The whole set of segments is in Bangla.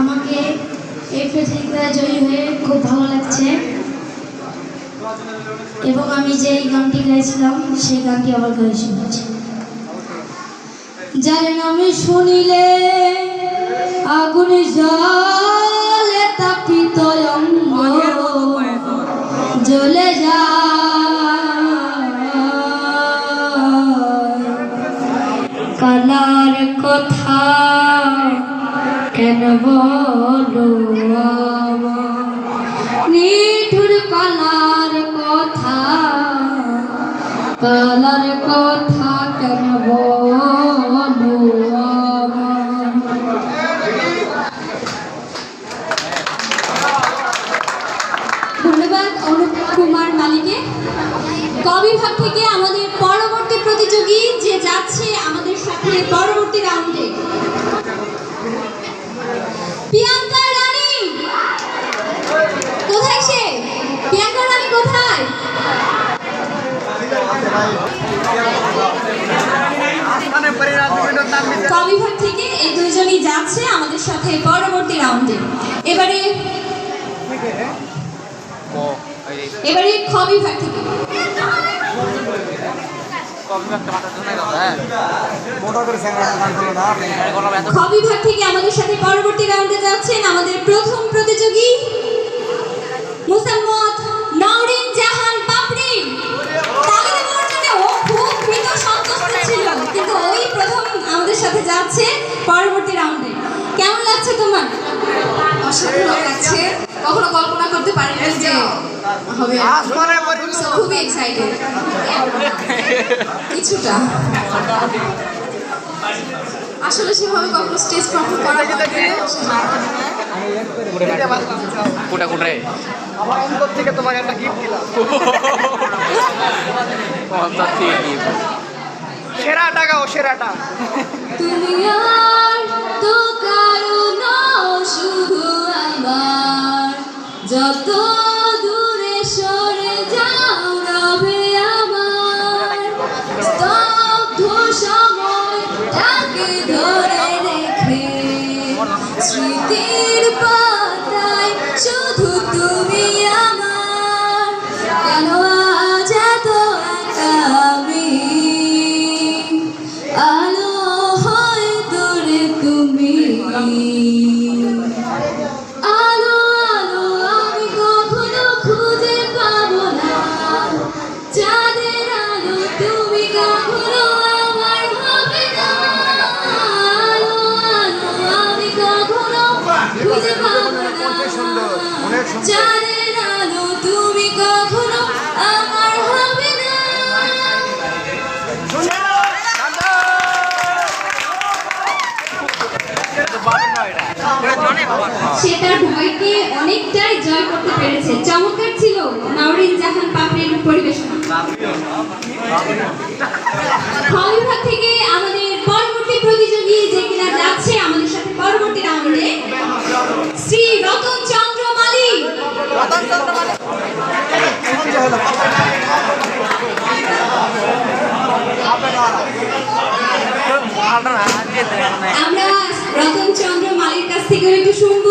আমাকে এই প্রতিযোগিতায় জয়ী হয়ে খুব ভালো লাগছে। এবং আমি যে এই গানটি গাইছিলাম, সেই গানটি আবার গাই শুনেছি যার নামে শুনিলে আগুন জলে তাপিত অঙ্গ জ্বলে কালার কথা কেন বলো? নিঠুর কালার কথা কালার কথা কেন কবিভাগ থেকে আমাদের পরবর্তী প্রতিযোগী যে যাচ্ছে আমাদের সাথে পরবর্তী রাউন্ডে। প্রিয়াঙ্কা কোথায় সে? প্রিয়াঙ্কা কোথায়? কবিভাগ থেকে এই দুজনই যাচ্ছে আমাদের সাথে পরবর্তী রাউন্ডে। এবারে এবারে কবিভাগ থেকে। কবিভাগ থেকে আমাদের সাথে পরবর্তী রাউন্ডে যাচ্ছেন আমাদের প্রথম প্রতিযোগী মুসাম্মদ নওরিন জাহান পাপড়ি তালি দেওয়ার জন্য ও খুব ভীত সন্তুষ্ট ছিল। কিন্তু ওই প্রথম আমাদের সাথে যাচ্ছে পরবর্তী রাউন্ডে। কেমন লাগছে তোমার? অসাধারণ লাগছে। কখনো কল্পনা করতে পারিনি যে হবে। খুবই এক্সাইটেড কিছুটা। আসলে সেভাবে কখনো স্টেজ পারফর্ম করা হয়নি। কোটা কোটা আমার অন্তর থেকে তোমাকে একটা গিফট দিলাম। অন্তর থেকে কি সেরাটা গাও সেরাটা। তুমি আর ধরে রেখে স্মৃতির পাতায় শুধু তুমি আমার। চাঁদের ভয়কে অনেকটাই জয় করতে পেরেছে। চমৎকার ছিল নাওরিন জাহান পাপড়ির পরিবেশনা। বিভাগ থেকে আমাদের পরবর্তী প্রতিযোগী যে কিনা যাচ্ছে আমাদের সাথে পরবর্তী রাউন্ডে, শ্রী রতন চন্দ্র মালিক আমরা রতন চন্দ্র মালির কাছ থেকে একটু শুনব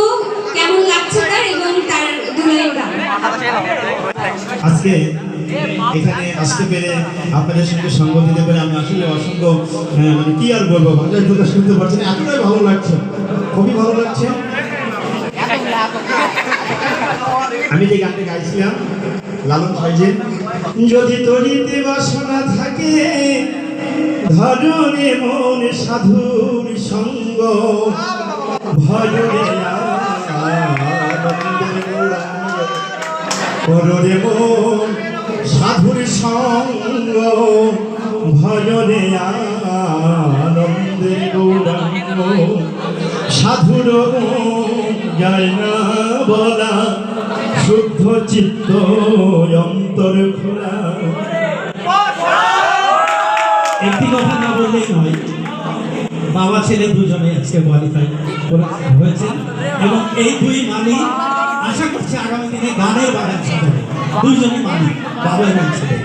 কেমন লাগছে তার এবং তার গান আজকে এখানে আসতে পেরে আপনাদের সঙ্গে সঙ্গ দিতে পেরে আমি আসলে অসংখ্য মানে কি আর বলব ভাষায় প্রকাশ করতে পারছি না। এতটাই ভালো লাগছে খুবই ভালো লাগছে। আমি যে গানটা গাইছিলাম লালন সাইজের যদি তরিতে বাসনা থাকে ধরনে মন সাধুর সঙ্গ। গৌরাঙ্গ কররে মন, সাধুর সঙ্গ। ভজনে আনন্দে গৌরাঙ্গ। সাধুর যায় না বলা, শুদ্ধ চিত্ত অন্তর খোলা। ছেলে দুজনে আজকে কোয়ালিফাই হয়েছে। এবং এই দুই মালিক আশা করছি আগামী দিনে গানের বাগান মালিক বাবা এবং ছেলে।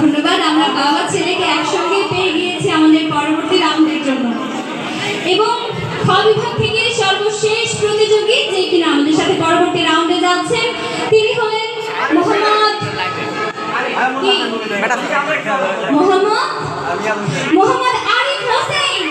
ধন্যবাদ, আমরা বাবা ছেলেকে একসঙ্গে পেয়ে গিয়েছি আমাদের পরবর্তী রাউন্ডের জন্য। এবং খ বিভাগ থেকে সর্বশেষ প্রতিযোগী যে কিনা আমাদের কি? মোহাম্মদ মোহাম্মদ আরিফ হোসেন।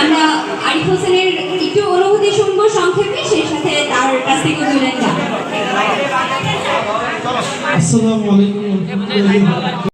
আমরা আরিফ হোসেনের একটু অনুভূতি শুনব সংক্ষেপে সেই সাথে তার কাছ থেকে দুলেন আসসালামু আলাইকুম